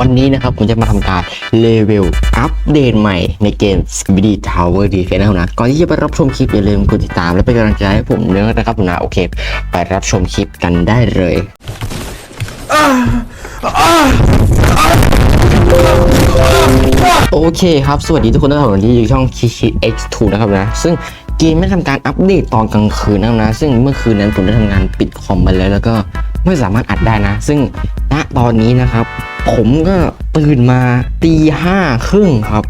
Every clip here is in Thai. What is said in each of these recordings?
วันนี้นะครับผมจะมาทำการเลเวลอัปเดตใหม่ในเกม s k i b i d y Tower Defense นะครับนะก่อนที่จะไปรับชมคลิปอย่าลืมกดติดตามและเป็นกำลังใจให้ผมด้วยนะครับผมนะโอเค ไปรับชมคลิปกันได้เลยโอเคครับ สวัสดีทุกคนนะครับวันนี้อยู่ช่องคิชิ X2 นะครับนะ ซึ่งเกมไม่ทำการอัปเดตตอนกลางคืนนะครับนะ ซึ่งเมื่อคืนนั้นผมได้ทำงานปิดคอมไปแล้วแล้วก็ไม่สามารถอัดได้นะ ซึ่งณตอนนี้นะครับ ผมก็ตื่นมาตีห้าครึ่งครับ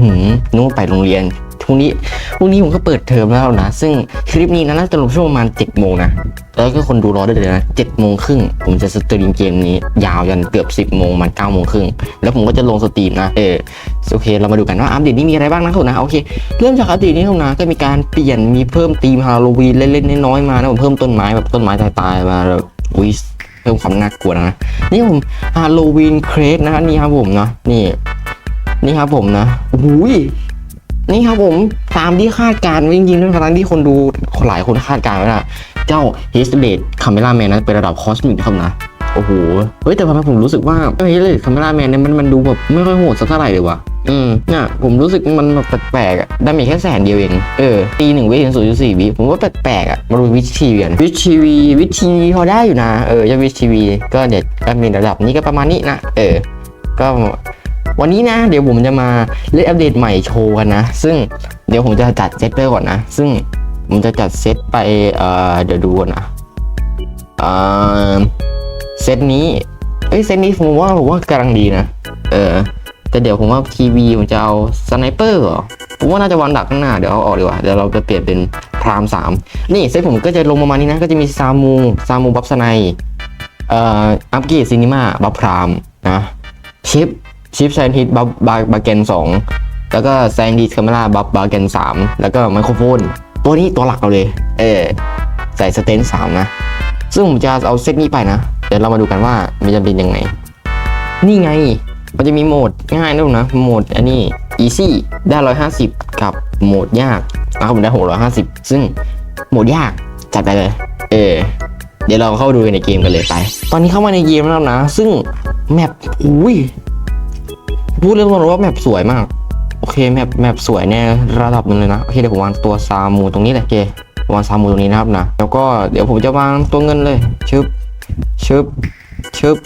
หือนึกว่าไปโรงเรียนพรุ่งนี้พรุ่งนี้ผมก็เปิดเทอมแล้วนะ ซึ่งคลิปนี้นะน่าจะลงช่วงประมาณ7จ็ดโมงนะ แล้วก็คนดูรอได้เลยนะเจ็ดโมงครึ่งผมจะสตรีมเกมนี้ ยาวยันเกือบ10บโมงมัน9ก้าโมงครึ่งแล้วผมก็จะลงสตรีมนะ เออโอเค เรามาดูกันว่าอัปเดตนี้มีอะไรบ้างนะทุกคนะ โอเค เริ่มจากอัปเดตนี้ทุกนะ ก็มีการเปลี่ยนมีเพิ่มธีมฮาโลวีนเล็กๆน้อยๆมานะผมเพิ่มต้นไม้แบบต้นไม้ตายๆมาแล้วอุ้ย เพิ่มความน่ากลัวนะนี่ผมฮาโลวีนเครสนะนี่ครับผมนะนี่ นี่ครับผมนะอุ้ยนี่ครับผมตามที่คาดการณ์จริงๆด้วยทั้งที่คนดูหลายคนคาดการณ์ไว้นะเจ้าเฮสเ a ดคาเมล่าแมนนั้นเป็นระดับคอสมิกนะครับนะ โอ้โห เฮ้ยแต่ทำไมผมรู้สึกว่าเฮ้ยเลยคาเมล่าแมนเนี่ยมันมันดูแบบไม่ค่อยโหดสักเท่าไหร่เลยว่ะอืมเนี่ยผมรู้สึกมันแบบแปลกๆอะได้มีแค่แสนเดียวเอง เออตีหนึ่งวิถึงศูนย์จุดสี่วิผมว่าแปลกๆอะมาดูวิทีวีกันวิทีวีวิทีวีพอได้อยู่นะ เออจะวิทีวีก็เด็ดก็มีระดับนี้ก็ประมาณนี้นะ เออ ก็วันนี้นะ เดี๋ยวผมจะมาเล่นอัปเดตใหม่โชว์กันนะ ซึ่งเดี๋ยวผมจะจัดเซตไปก่อนนะ ซึ่งผมจะจัดเซตไปเอ่อเดี๋ยวดูก่อนนะอ่อ เซตนี้เอ้ยเซตนี้ผมว่าผมว่ากำลังดีนะ เออ แต่เดี๋ยวผมว่าทีวีผมจะเอาสไนเปอร์เหรอ ผมว่าน่าจะวางดักข้างหน้า เดี๋ยวเอาออกดีกว่า เดี๋ยวเราจะเปลี่ยนเป็นพรามสามนี่เซตผมก็จะลงประมาณนี้นะ ก็จะมีซามู ซามูบัฟสไนเอ่อ อัปเกรดซินิมาบัฟพรามนะ ชิป ชิปแซนฮิตบัฟบาบาเกนสองแล้วก็แซนดิสคาเมล่าบัฟบาเกนสามแล้วก็ไมโครโฟน ตัวนี้ตัวหลักเราเลย เออใส่สเตนสามนะ ซึ่งผมจะเอาเซตนี้ไปนะ ดี๋ยวเรามาดูกันว่ามันจะเป็นยังไง นี่ไง มันจะมีโหมดง่ายนะนะ โหมดอันนี้ easy ได้ร้อยห้าสิบกับโหมดยากนะครับผมได้หกร้อยห้าสิบซึ่งโหมดยากจัดไปเลย เออเดี๋ยวเราเข้าดูในเกมกันเลยไป ตอนนี้เข้ามาในเกมแล้วนะ ซึ่งแมปอุ้ยพูดเรื่องตรงๆว่าแมปสวยมาก โอเคแมปแมปสวยในระดับหนึ่งเลยนะ โอเคเดี๋ยวผมวางตัวซามูตรงนี้เลยโอเควางซามูตรงนี้นะครับนะ แล้วก็เดี๋ยวผมจะวางตัวเงินเลยชึบ ชึบชึบ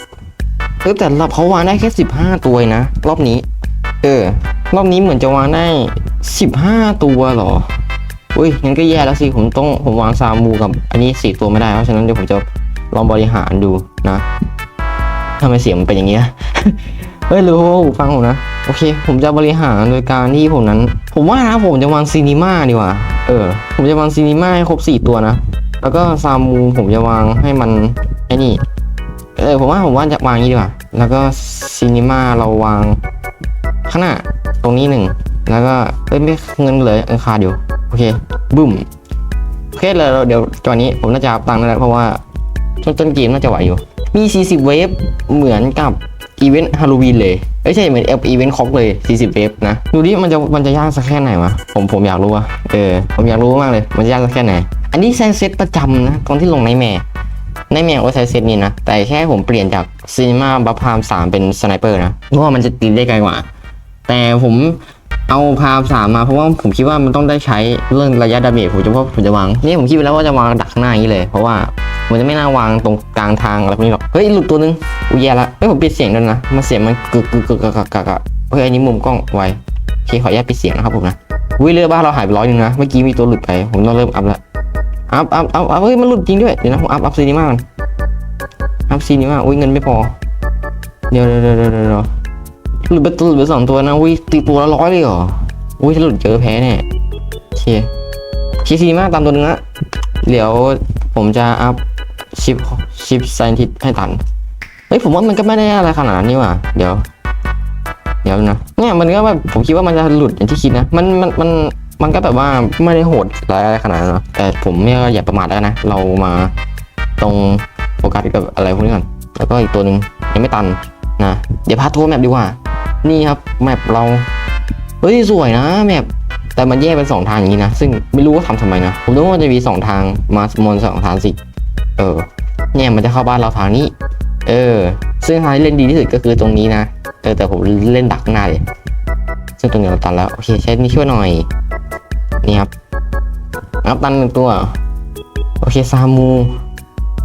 เออแต่รอบเขาวางได้แค่สิบห้าตัวนะ รอบนี้ เออ รอบนี้เหมือนจะวางได้สิบห้าตัวหรออุ้ยงั้นก็แย่แล้วสิผมต้องผมวางซามูกับอันนี้สี่ตัวไม่ได้เพราะฉะนั้นเดี๋ยวผมจะลองบริหารดูนะทำไมเสียงมันเป็นอย่างนี้ยเฮ้ยหรือว่าหูฟังผมนะโอเค ผมจะบริหารโดยการที่ผมนั้น ผมว่านะผมจะวางซีนีมาดีกว่าเออ ผมจะวางซีนีมาให้ครบสี่ตัวนะแล้วก็ซามูผมจะวางให้มัน ไอ้นี่ เออผมว่าผมว่าจะวางนี้ดีกว่า แล้วก็ซีนีมาเราวางข้างหน้าตรงนี้หนึ่ง แล้วก็เอ้ยไม่เงินเลยเออขาดอยู่ โอเคบึ้มโอเคเลยเดี๋ยวจอนี้ผมน่าจะตังค์แหละเพราะว่าต้นต้นเกมน่าจะไหวอยู่ มี 40 เวฟเหมือนกับอีเวนต์ฮาโลวีนเลยเอ้ใช่เหมือนอีเวนต์คอกเลย 40 เวฟนะ ดูดิมันจะมันจะยากสักแค่ไหนวะ ผมผมอยากรู้อะเออ ผมอยากรู้มากเลย มันจะยากสักแค่ไหน อันนี้ใช้เซตประจำนะตอนที่ลงในแม่ ในแม่ก็ใช้เซตนี้นะ แต่แค่ผมเปลี่ยนจากซีนีมาบัฟพามสามเป็นสไนเปอร์นะเพราะว่ามันจะตีได้ไกลกว่า แต่ผมเอาพามสามมาเพราะว่าผมคิดว่ามันต้องได้ใช้เรื่องระยะดาเมจผมจะว่าผมจะวางนี่ผมคิดไปแล้วว่าจะวางดักหน้าอย่างนี้เลย เพราะว่ามันจะไม่น่าวางตรงกลางทางอะไรพวกนี้หรอกเฮ้ยหลุดตัวนึงอุยแย่ละเฮ้ยผมปิดเสียงด้วยนะมันเสียงมันกึกกึกกึกกึกกึกเฮ้ยอันนี้มุมกล้องไวโอเคขออนุญาตปิดเสียงนะครับผมนะวิเรือบ้านเราหายไปร้อยหนึงนะเมื่อกี้มีตัวหลุดไปผมต้องเริ่มอัพละ อัพอัพอัพอัพเฮ้ยมันหลุดจริงด้วย เดี๋ยวนะผมอัพอัพซีนีมาก่อนอัพซีนีมาอุ้ยเงินไม่พอ เดี๋ยวเดี๋ยวเดี๋ยวเดี๋ยวหลุดไปตัวหลุดไปสองตัวนะอุ้ยตีตัวละร้อยเลยเหรออุ้ยถ้าหลุดเจอแพ้แน่โอเคคีซีมาตามตัวนึงละเดี๋ยวผมจะอัพชิปชิปไซนทิสให้ตันเฮ้ยผมว่ามันก็ไม่ได้อะไรขนาดนั้ว่าเดี๋ยว เดี๋ยวนะเนี่ยมันก็แบบผมคิดว่ามันจะหลุดอย่างที่คิดนะ มันมันมัน มันก็แบบว่าไม่ได้โหดอะไรขนาดนั้นนะแต่ผมเนี่ยอย่าประมาทแล้วนะ เรามาตรงโฟกัสกับอะไรพวกนี้ก่อน แล้วก็อีกตัวหนึ่งยังไม่ตันนะ เดี๋ยวพาทัวร์แมปดีกว่า นี่ครับแมปเรา เฮ้ยสวยนะแมปแต่มันแยกเป็นสองทางอย่างนี้นะ ซึ่งไม่รู้ว่าทำทำไมนะ ผมนึกว่ามันจะมีสองทาง มาสมนสองทางสิ เออ เนี่ยมันจะเข้าบ้านเราทางนี้ เออ ซึ่งทางที่เล่นดีที่สุดก็คือตรงนี้นะ เออแต่ผมเล่นดักหน้าเลยซึ่งตรงนี้เราตันแล้ว โอเคใช้นี่ช่วยหน่อย นี่ครับอัพตันหนึ่งตัว โอเคซามู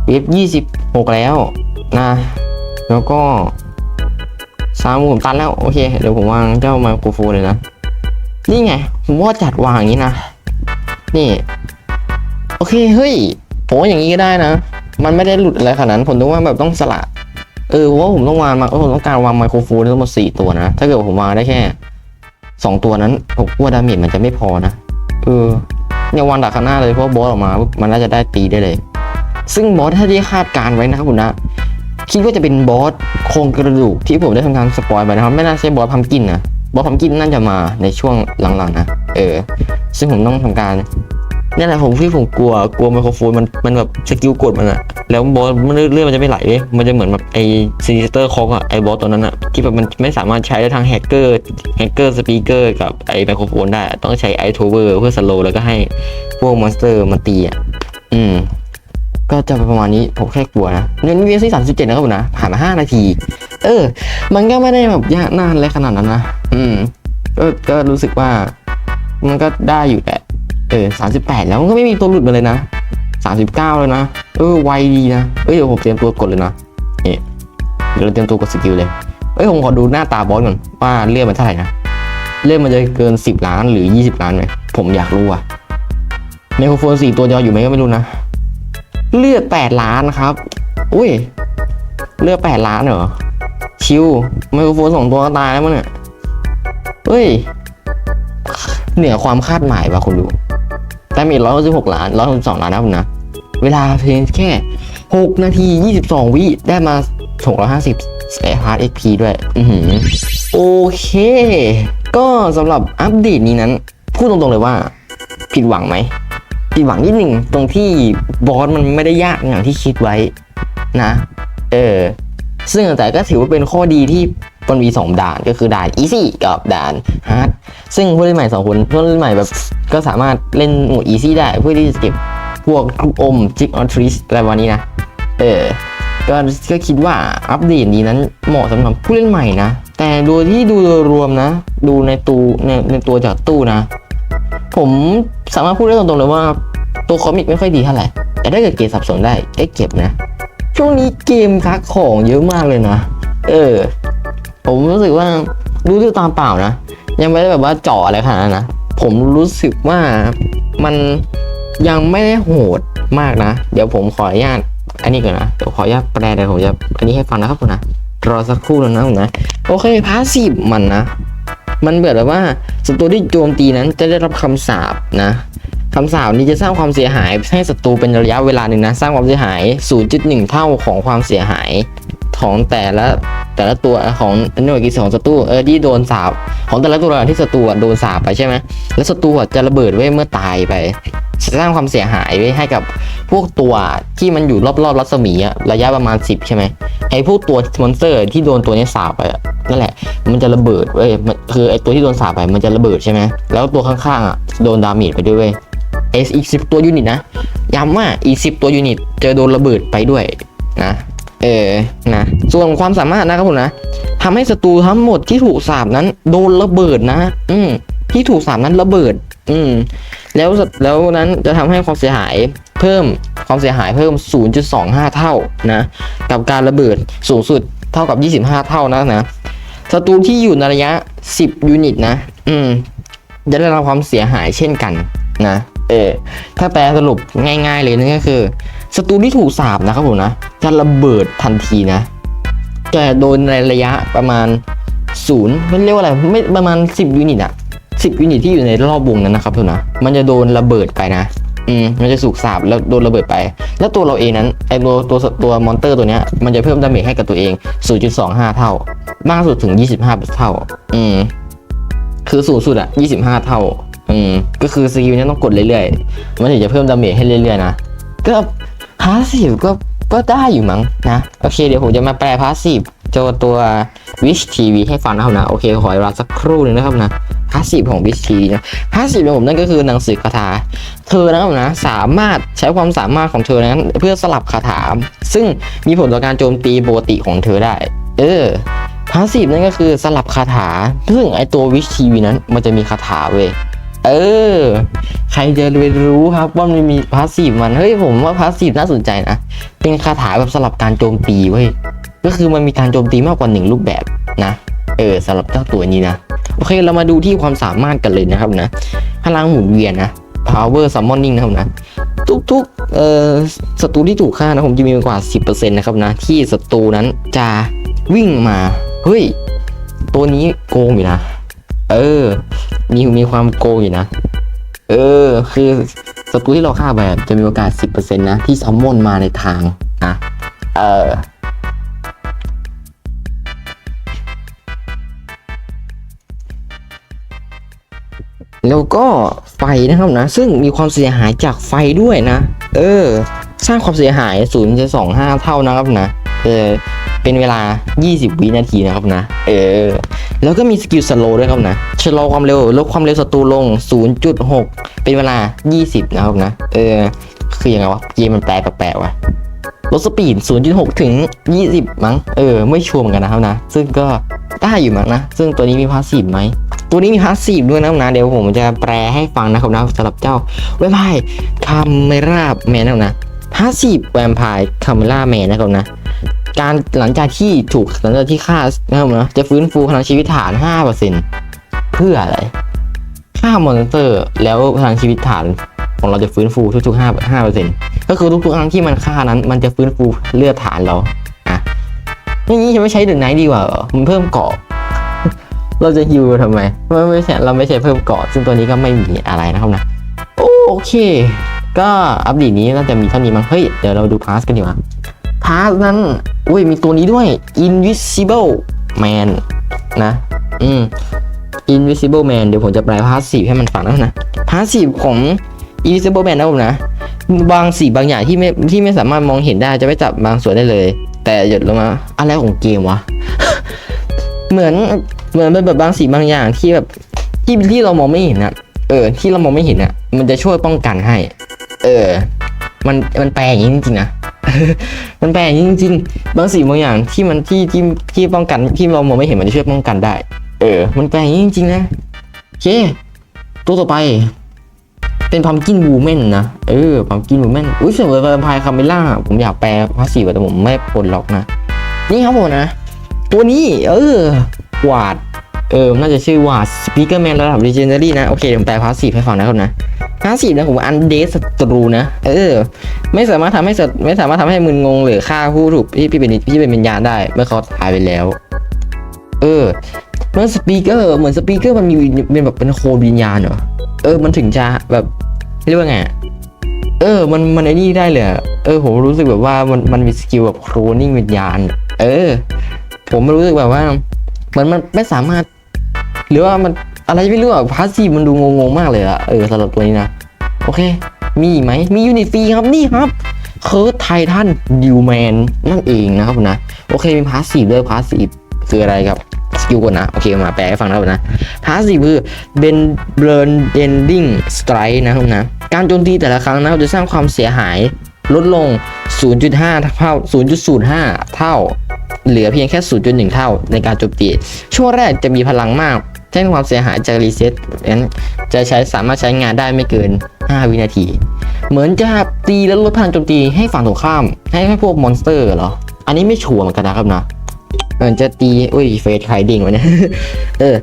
เวฟยี่สิบหกแล้วนะ แล้วก็ซามูผมตันแล้ว โอเค เดี๋ยวผมวางเจ้าไมโครโฟนเลยนะ นี่ไง ผมว่าจัดวางอย่างนี้นะ นี่ โอเค เฮ้ยผมว่าอย่างนี้ก็ได้นะ มันไม่ได้หลุดอะไรขนาดนั้น ผมต้องว่าแบบต้องสละ เออว่าผมต้องวางมาผมต้องการวางไมโครโฟนทั้งหมดสี่ตัวนะ ถ้าเกิดผมวางได้แค่สองตัวนั้นผมกลัวดาเมจมันจะไม่พอนะ เออเนี่ยวันดักข้างหน้าเลยเพราะบอสออกมาปุ๊บมันน่าจะได้ตีได้เลย ซึ่งบอสถ้าที่คาดการไว้นะครับคุณนะคิดว่าจะเป็นบอสโครงกระดูกที่ผมได้ทำการสปอยไปนะครับไม่น่าใช่บอสพัมกินนะบอสพัมกินน่าจะมาในช่วงหลังๆนะเออ ซึ่งผมต้องทำการ นี่แหละผมที่ผมกลัวกลัวไมโครโฟนมันมันแบบสกิลกดมันอะแล้วบอสมันเลื่อนมันจะไม่ไหลเว้ยมันจะเหมือนแบบไอซีนิสเตอร์คอกอะไอบอสตัวนั้นอะที่แบบมันไม่สามารถใช้ได้ทางแฮกเกอร์แฮกเกอร์สปีกเกอร์กับไอไมโครโฟนได้ ต้องใช้ไอโทเวอร์เพื่อสโลว์แล้วก็ให้พวกมอนสเตอร์มาตีอะอืม ก็จะประมาณนี้ผมแค่กลัวนะเงินเวีซี่สามสิบเจ็ดนะครับผมนะผ่านมาห้านาที เออ มันก็ไม่ได้แบบยากนานอะไรขนาดนั้นนะอืมก็ก็รู้สึกว่ามันก็ได้อยู่แหละ ออสามสิบแปดแล้วมันก็ไม่มีตัวหลุดมาเลยนะสามสิบเก้าเลยนะ เออไวดีนะเอ้ยเดี๋ยวผมเตรียมตัวกดเลยนะนี่เดี๋ยวเราเตรียมตัวกดสกิลเลยเอ้ยผมขอดูหน้าตาบอสก่อนว่าเลือดมันเท่าไหร่นะเลือดมันจะเกินสิบล้านหรือยี่สิบล้านไหมผมอยากรู้อะไมโครโฟนสี่ตัวยวอยู่ไหมก็ไม่รู้นะ เลือดแปดล้านครับ อุ้ย เลือดแปดล้านเหรอ ชิวไมโครโฟนสองตัวก็ตายแล้วมั้งเนี่ย เฮ้ย เหนือความคาดหมายป่ะคุณดู แต่มีร้อยหกสิบหกล้านร้อยสิบสองล้านนะคุณนะ เวลาเพียงแค่หกนาทียี่สิบสองวิได้มาหกร้อยห้าสิบเปซฮาร์ดเอ็กพีด้วย อือหือโอเค ก็สำหรับอัปเดตนี้นั้น พูดตรงๆเลยว่า ผิดหวังไหมผิดหวังนิดหนึ่งตรงที่บอสมันไม่ได้ยากอย่างที่คิดไว้นะ เออ ซึ่งแต่ก็ถือว่าเป็นข้อดีที่ มันมีสองด่านก็คือด่าน easy กับด่าน hard ซึ่งผู้เล่นใหม่สองคนผู้เล่นใหม่แบบก็สามารถเล่นโหมด easy ได้เพื่อที่จะเก็บพวกลูกอมจิกออนทริสอะไรวันนี้นะ เออก็ก็คิดว่าอัปเดตนี้นั้นเหมาะสำหรับผู้เล่นใหม่นะ แต่โดยที่ดูโดยรวมนะ ดูในตู้ในในตัวจากตู้นะ ผมสามารถพูดได้ตรงๆเลยว่าตัวคอมิกไม่ค่อยดีเท่าไหร่แต่ถ้าเกิดเกมสับสนได้ได้เก็บนะ ช่วงนี้เกมคักของเยอะมากเลยนะ เออ ผมรู้สึกว่าดูด้วยตาเปล่านะ ยังไม่ได้แบบว่าเจาะอะไรขนาดนั้นนะ ผมรู้สึกว่ามันยังไม่ได้โหดมากนะ เดี๋ยวผมขออนุญาตอันนี้ก่อนนะ เดี๋ยวขออนุญาตแปลเดี๋ยวผมจะอันนี้ให้ฟังนะครับผมนะ รอสักครู่นึงนะผมนะ โอเคพาสซีฟมันนะ มันเบิดแบบว่าศัตรูที่โจมตีนั้นจะได้รับคำสาปนะคำสาปนี้จะสร้างความเสียหายให้ศัตรูเป็นระยะเวลาหนึ่งนะ สร้างความเสียหาย 0.1 เท่าของความเสียหาย ของแต่ละแต่ละตัวของหน่วยกิจของศัตรูเออที่โดนสาปของแต่ละตัวที่ศัตรูโดนสาปไปใช่ไหมแล้วศัตรูจะระเบิดไว้เมื่อตายไป สร้างความเสียหายไว้ให้กับพวกตัวที่มันอยู่รอบๆรัศมีระยะประมาณ 10 ใช่ไหมไอ้พวกตัวมอนสเตอร์ที่โดนตัวนี้สาปไปนั่นแหละ มันจะระเบิดเว้ยคือไอ้ตัวที่โดนสาปไปมันจะระเบิดใช่ไหมแล้วตัวข้างๆอะโดนดาเมจไปด้วยเว้ยเอสอีกสิบตัวยูนิตนะย้ำว่าอีสิบตัวยูนิตจะโดนระเบิดไปด้วยนะ เออนะ ส่วนความสามารถนะครับผมนะทำให้ศัตรูทั้งหมดที่ถูกสาบนั้นโดนระเบิดนะ อืมที่ถูกสาบนั้นระเบิด อืม แล้วแล้วนั้นจะทำให้ความเสียหายเพิ่มความเสียหายเพิ่ม 0.25 เท่านะ กับการระเบิดสูงสุดเท่ากับ 25 เท่านะนะศัตรูที่อยู่ในระยะ 10 ยูนิตนะ อืม จะได้รับความเสียหายเช่นกันนะ เออ ถ้าแปลสรุปง่าย ๆ เลยนั่นก็คือศัตรูที่ถูกสาบนะครับผมนะ จะระเบิดทันทีนะจะโดนในระยะประมาณศูนย์ไมันเรียกว่าอะไรไม่ประมาณ 10 ยูนิตอะ10 ยูนิตที่อยู่ในรอบวงนั้นนะครับผมนะ มันจะโดนระเบิดไปนะอืมมันจะสูกสาบแล้วโดนระเบิดไป แล้วตัวเราเองนั้นไอตัวตัวตัวมอนเตอร์ตัวเนี้ยมันจะเพิ่มดาเมจให้กับตัวเอง 0.25 เท่า มากสุดถึง 25 เท่า อืมคือสูงสุดอะ25 เท่า อืมก็คือสกิลนี้ต้องกดเรื่อยๆ มันถึงจะเพิ่มดาเมจให้เรื่อยๆนะ ก็พาสซีฟก็ ก็ได้อยู่มั้งนะ โอเคเดี๋ยวผมจะมาแปลพาสซีฟตัวตัว Wish TV ให้ฟังนะครับนะ โอเคขอเวลาสักครู่หนึงนะครับนะพาสซีฟของวิชีนะพาสซีฟของผมนั่นก็คือหนังสือคาถา เธอนะครับนะสามารถใช้ความสามารถของเธอนั้นเพื่อสลับคาถา ซึ่งมีผลต่อการโจมตีปกติของเธอได้ เออพาสซีฟนั่นก็คือสลับคาถาซึ่งไอตัววิชทีวีนั้นมันจะมีคาถาเว้ย เออ ใครจะไปรู้ครับว่ามันมีพาสซีฟมัน เฮ้ยผมว่าพาสซีฟน่าสนใจนะ เป็นคาถาแบบสลับการโจมตีเว้ย ก็คือมันมีการโจมตีมากกว่าหนึ่งรูปแบบนะ เออสำหรับเจ้าตัวนี้นะ โอเคเรามาดูที่ความสามารถกันเลยนะครับนะ พลังหมุนเวียนนะ power summoning นะครับนะ ทุกๆเอ่อศัตรูที่ถูกฆ่านะผมจะมีมากกว่า 10%นะครับนะ ที่ศัตรูนั้นจะวิ่งมา เฮ้ย ตัวนี้โกงอยู่นะ เออ มีมีความโกงอยู่นะ เออ คือศัตรูที่เราฆ่าไปจะมีโอกาส 10%นะ ที่ซัมมอนมาในทางนะเออแล้วก็ไฟนะครับนะ ซึ่งมีความเสียหายจากไฟด้วยนะ เออ สร้างความเสียหาย0ูนย์สองห้าเท่านะครับนะ เออ เป็นเวลา 20 วินาทีนะครับนะ เออ แล้วก็มีสกิลสโลด้วยครับนะ ชะลอความเร็ว ลดความเร็วศัตรูลง 0.6 เป็นเวลา 20 นะครับนะ เออ คือยังไงวะ เกมมันแปลแปลกๆว่ะลดสปีด 0.6 ถึง 20 มั้ง เออ ไม่ชัวร์เหมือนกันนะครับนะ ซึ่งก็ได้อยู่มั้งนะ ซึ่งตัวนี้มีพาสซีฟไหม ตัวนี้มีพาสซีฟด้วยนะครับนะ เดี๋ยวผมจะแปลให้ฟังนะครับนะสำหรับเจ้าแวมไพร์คาเมราแมนนะครับนะพาสซีฟแวมไพร์คาเมราแมนนะครับนะ การหลังจากที่ถูกหลังจากที่ฆ่านะครับนะจะฟื้นฟูพลังชีวิตฐาน 5%เพื่ออะไรฆ่ามอนสเตอร์ แล้วพลังชีวิตฐานของเราจะฟื้นฟูทุกๆ5 5%ก็คือทุกๆครั้งที่มันฆ่านั้น มันจะฟื้นฟูเลือดฐานเราอะอย่างนี้จะไม่ใช้เดนไนท์ดีกว่าหรอมันเพิ่มเกาะเราจะฮิวทำไมไม่ไม่ใช่เราไม่ใช่เพิ่มเกาะซึ่งตัวนี้ก็ไม่มีอะไรนะครับนะโอเค ก็อัปเดตนี้น่าจะมีเท่านี้มั้งเฮ้ยเดี๋ยวเราดูพาสกันดีกว่า พาร์สนั้นอุ้ยมีตัวนี้ด้วย invisible man นะ อืม invisible man เดี๋ยวผมจะแปลพาสซีฟให้มันฟังนะนะพาสซีฟของ invisible man นะผมนะ บางสีบางอย่างที่ไม่ที่ไม่สามารถมองเห็นได้จะไม่จับบางส่วนได้เลย แต่หยดลงมาอะไรของเกมวะ เหมือนเหมือนเป็นแบบบางสีบางอย่างที่แบบที่ที่เรามองไม่เห็นอะเออ ที่เรามองไม่เห็นอะมันจะช่วยป้องกันให้ เออ มันมันแปลอย่างนี้จริงๆนะ มันแปลอย่างจริงๆ บางสีบางอย่างที่มันที่ที่ที่ป้องกันที่เรามองไม่เห็นมันจะช่วยป้องกันได้ เออ มันแปลอย่างจริงๆนะโอเค ตัวต่อไป เป็นพัมกินบูแมนนะเออพัมกินบูแมนอุ้ยเสียงแวมไพร์คาเมล่าผมอยากแปลภาษีแต่ผมไม่ปลดล็อกนะ นี่ครับผมนะ ตัวนี้ เออวาด เออ น่าจะชื่อว่าสปีกเกอร์แมนระดับ legendary นะ โอเค เดี๋ยวผมแปลพาสซีฟให้ฟังนะครับนะพาสซีฟนะผมอันเดสศัตรูนะ เออ ไม่สามารถทำให้ไม่สามารถทำให้มึนงงหรือฆ่าผู้ถูกที่ที่เป็นที่เป็นวิญญาณได้ เมื่อเขาตายไปแล้ว เออเมื่อสปีกเกอร์เหมือนสปีกเกอร์มันมีเป็นแบบเป็นโควิญญาณเหรอ เออ มันถึงจะแบบเรียกว่าไงเออ มัน มันไอ้นี่ได้เลย เออ ผมรู้สึกแบบว่ามัน มันมีสกิลแบบโครนิ่งวิญญาณ เออ ผมรู้สึกแบบว่า มัน มันไม่สามารถ หรือว่ามันอะไรไม่รู้อะพาสซีฟมันดูงงๆมากเลยอะเออสำหรับตัวนี้นะ โอเค มีไหมมียูนิตฟรีครับนี่ครับเคิร์ดไททันดิวแมนนั่นเองนะครับนะ โอเคมีพาสซีฟด้วยพาสซีฟคืออะไรครับสกิลก่อนนะ โอเค มาแปลให้ฟังแล้วนะพาสซีฟคือเบนเบรนเดนดิ้งสไตร์นะครับนะ การโจมตีแต่ละครั้งนะครับจะสร้างความเสียหายลดลง 0.5 เท่า 0.05 เท่า เหลือเพียงแค่ 0.1 เท่าในการโจมตี ช่วงแรกจะมีพลังมาก เช่นความเสียหายจากรีเซ็ตนั้นจะใช้สามารถใช้งานได้ไม่เกิน 5 วินาที เหมือนจะตีแล้วลดพลังโจมตีให้ฝั่งตรงข้าม ให้ให้พวกมอนสเตอร์เหรอ อันนี้ไม่ชัวร์เหมือนกันนะครับนะเหมือนจะตีอุ้ยเฟสไคดิ้งวะเนี่ยเออ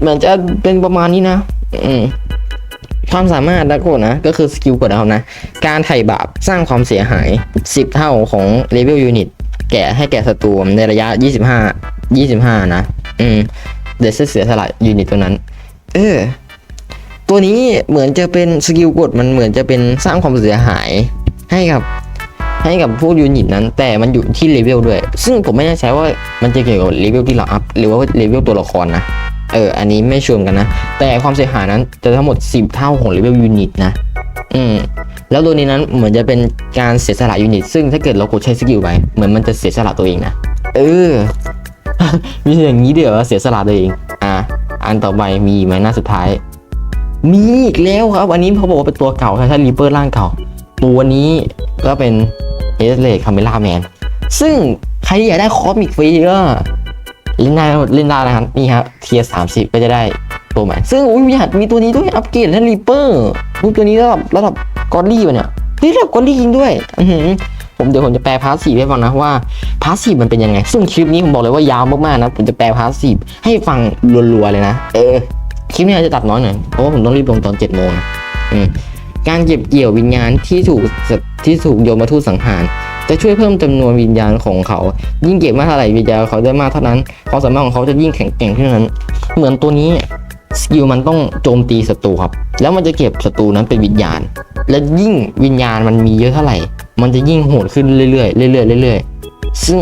เหมือนจะเป็นประมาณนี้นะ อืมความสามารถนะกดนะ ก็คือสกิลกดนะครับนะ การไถ่บาปสร้างความเสียหาย 10 เท่าของเลเวลยูนิตแก่ให้แก่ศัตรูในระยะ 25 25 นะ อืม เดี๋ยวจะเสียสละยูนิตตัวนั้น เออ ตัวนี้เหมือนจะเป็นสกิลกดมันเหมือนจะเป็นสร้างความเสียหายให้กับให้กับพวกยูนิตนั้น แต่มันอยู่ที่เลเวลด้วย ซึ่งผมไม่แน่ใจว่ามันจะเกี่ยวกับเลเวลที่เราอัพหรือว่าเลเวลตัวละครนะ เออ อันนี้ไม่ชวนกันนะ แต่ความเสียหายนั้นจะทั้งหมด 10 เท่าของเลเวลยูนิตนะ อืม แล้วตัวนี้นั้นเหมือนจะเป็นการเสียสละยูนิต ซึ่งถ้าเกิดเรากดใช้สกิลไปเหมือนมันจะเสียสละตัวเองนะ เออ มีอย่างนี้เดี๋ยวเสียสละตัวเอง อ่าอันต่อไปมีไหมหน้าสุดท้าย มีอีกแล้วครับ อันนี้เขาบอกว่าเป็นตัวเก่าใช่รีเปอร์ร่างเก่า ตัวนี้ก็เป็นเอสเลคาเมล่าแมนซึ่งใครที่อยากได้คอมิกฟรีก็เล่นได้เล่นได้นะครับนี่ครับเทียร์สามสิบก็จะได้ตัวใหม่ซึ่งอุ้ยมีหัดมีตัวนี้ด้วยอัปเกรดท่านรีเปอร์อุ้ยตัวนี้ระดับระดับกอรี่วะเนี่ยนี่ระดับกอรี่จริงด้วย อือ ผมเดี๋ยวผมจะแปลพาสซีฟให้ฟังนะว่าพาสซีฟมันเป็นยังไง ซึ่งคลิปนี้ผมบอกเลยว่ายาวมากๆนะ ผมจะแปลพาสซีฟให้ฟังรัวๆเลยนะ เออ คลิปนี้อาจจะตัดน้อยหน่อย เพราะว่าผมต้องรีบลงตอนเจ็ดโมงอืมการเก็บเกี่ยววิญญาณที่ถูกที่ถูกโยมมาทูตสังหาร จะช่วยเพิ่มจำนวนวิญญาณของเขา ยิ่งเก็บมากเท่าไหร่วิญญาณเขาได้มากเท่านั้นความสามารถของเขาจะยิ่งแข็งแกร่งขึ้นเท่านั้น เหมือนตัวนี้ สกิลมันต้องโจมตีศัตรูครับ แล้วมันจะเก็บศัตรูนั้นเป็นวิญญาณ และยิ่งวิญญาณมันมีเยอะเท่าไหร่ มันจะยิ่งโหดขึ้นเรื่อยๆเรื่อยๆเรื่อยๆซึ่ง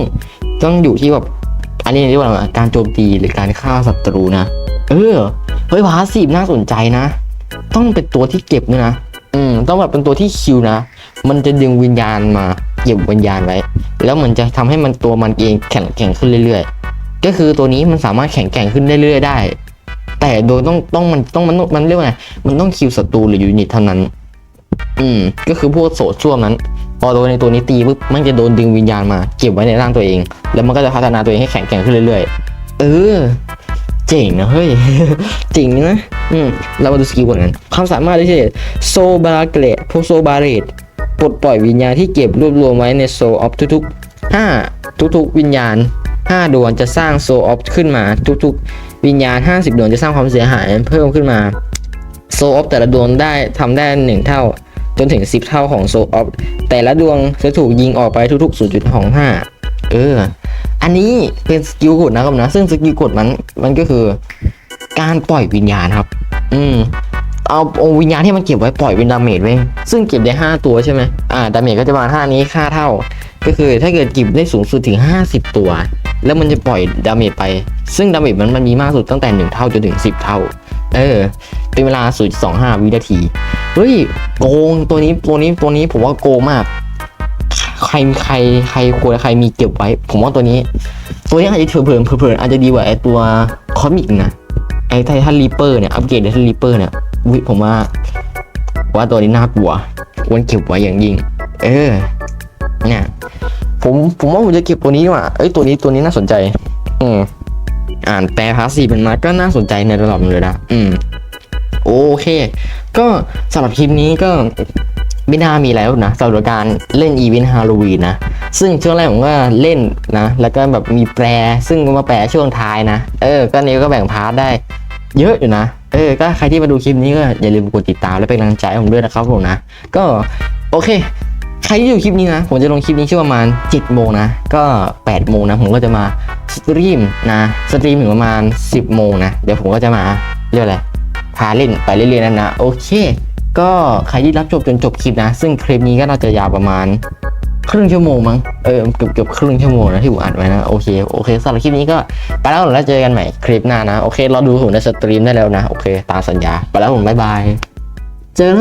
ต้องอยู่ที่แบบอันนี้เรียกว่าอะไรวะการโจมตีหรือการฆ่าศัตรูนะ เออเฮ้ยพาสซีฟน่าสนใจนะ ต้องเป็นตัวที่เก็บด้วยนะอืมต้องแบบเป็นตัวที่คิวนะ มันจะดึงวิญญาณมาเก็บวิญญาณไว้ แล้วมันจะทำให้มันตัวมันเองแข็งแกร่งขึ้นเรื่อยๆ ก็คือตัวนี้มันสามารถแข็งแกร่งขึ้นเรื่อยๆได้ แต่โดยต้องต้องมันต้องมันมันเรียกว่าไงมันต้องคิวศัตรูหรือยูนิตเท่านั้น อืม ก็คือพวกโสดช่วงนั้น พอโดนในตัวนี้ตีปุ๊บมันจะโดนดึงวิญญาณมา เก็บไว้ในร่างตัวเอง แล้วมันก็จะพัฒนาตัวเองให้แข็งแกร่งขึ้นเรื่อยๆ เออเจ๋งนะเฮ้ยเจ๋งนะอืมเรามาดูสกิลก่อนกันความสามารถที่จะโซบาเกตพวกโซบาเรตปลดปล่อยวิญญาณที่เก็บรวบรวมไว้ในโซออฟทุกๆ5ทุกๆ วิญญาณ5ดวงจะสร้างโซออฟขึ้นมาทุกๆ วิญญาณ 50 ดวงจะสร้างความเสียหายเพิ่มขึ้นมา โซออฟแต่ละดวงได้ทำได้ 1 เท่า จนถึง 10 เท่าของโซออฟแต่ละดวงจะถูกยิงออกไปทุกๆ0.25เออ อันนี้เป็นสกิลกดนะครับนะ ซึ่งสกิลกดมันมันก็คือ การปล่อยวิญญาณครับ อืมเอาอาวิญญาณที่มันเก็บไว้ปล่อยเป็นดาเมจไว้ ซึ่งเก็บได้ 5 ตัวใช่ไหมอ่า ดาเมจก็จะมาท่านี้ค่าเท่า ก็คือถ้าเกิดเก็บได้สูงสุดถึง 50 ตัว แล้วมันจะปล่อยดาเมจไป ซึ่งดาเมจมันมันมีมากสุดตั้งแต่ 1 เท่าจนถึง 10 เท่า เออ เป็นเวลา 0.25 วินาที เฮ้ย โกง ตัวนี้ ตัวนี้ ตัวนี้ผมว่าโกงมาก ใคร ใคร ใครควรใครมีเก็บไว้ ผมว่าตัวนี้ ตัวนี้อาจจะเผื่อเผื่อๆอาจจะดีกว่าไอตัวคอมิกนะ ไอ้ไททันรีเปอร์เนี่ย อัปเกรดไททันรีเปอร์เนี่ยวิผมว่า ว่าตัวนี้น่ากลัวควรเก็บไว้อย่างยิ่ง เออ เนี่ย ผมผมว่าผมจะเก็บตัวนี้ว่าเอ้ยตัวนี้ตัวนี้น่าสนใจ อืมอ่านแปลภาษีเป็นมาก็น่าสนใจในระดับหนึงเลยนะอืม โอเค ก็สำหรับคลิปนี้ก็ไม่น่ามีแล้วนะสำหรับการเล่นอีเวนต์ฮาโลวีนนะ ซึ่งช่วงแรกผมก็เล่นนะ แล้วก็แบบมีแปล ซึ่งมาแปลช่วงท้ายนะ เออ ก็นี้ก็แบ่งพาร์ทได้ เยอะอยู่นะ เออ ก็ใครที่มาดูคลิปนี้ก็อย่าลืมกดติดตามและเป็นกำลังใจให้ผมด้วยนะครับผมนะ ก็โอเค ใครที่ดูคลิปนี้นะ ผมจะลงคลิปนี้ช่วงประมาณ7โมงนะ ก็8โมงนะ ผมก็จะมาสตรีมนะ สตรีมถึงประมาณ 10โมงนะ เดี๋ยวผมก็จะมาเรียกอะไร พาเล่นไปเรื่อยๆนั่นนะ โอเค ก็ใครที่รับจบจนจบคลิปนะ ซึ่งคลิปนี้ก็น่าจะยาวประมาณครึ่งชั่วโมงมั้ง เออเกือบเกือบครึ่งชั่วโมงนะที่ผมอัดไว้นะ โอเค โอเคสำหรับคลิปนี้ก็ไปแล้วแล้วเจอกันใหม่คลิปหน้านะ โอเค เรอดูผมในสตรีมได้แล้วนะ โอเค ตามสัญญา ไปแล้วผมบ๊ายบาย เจอกัน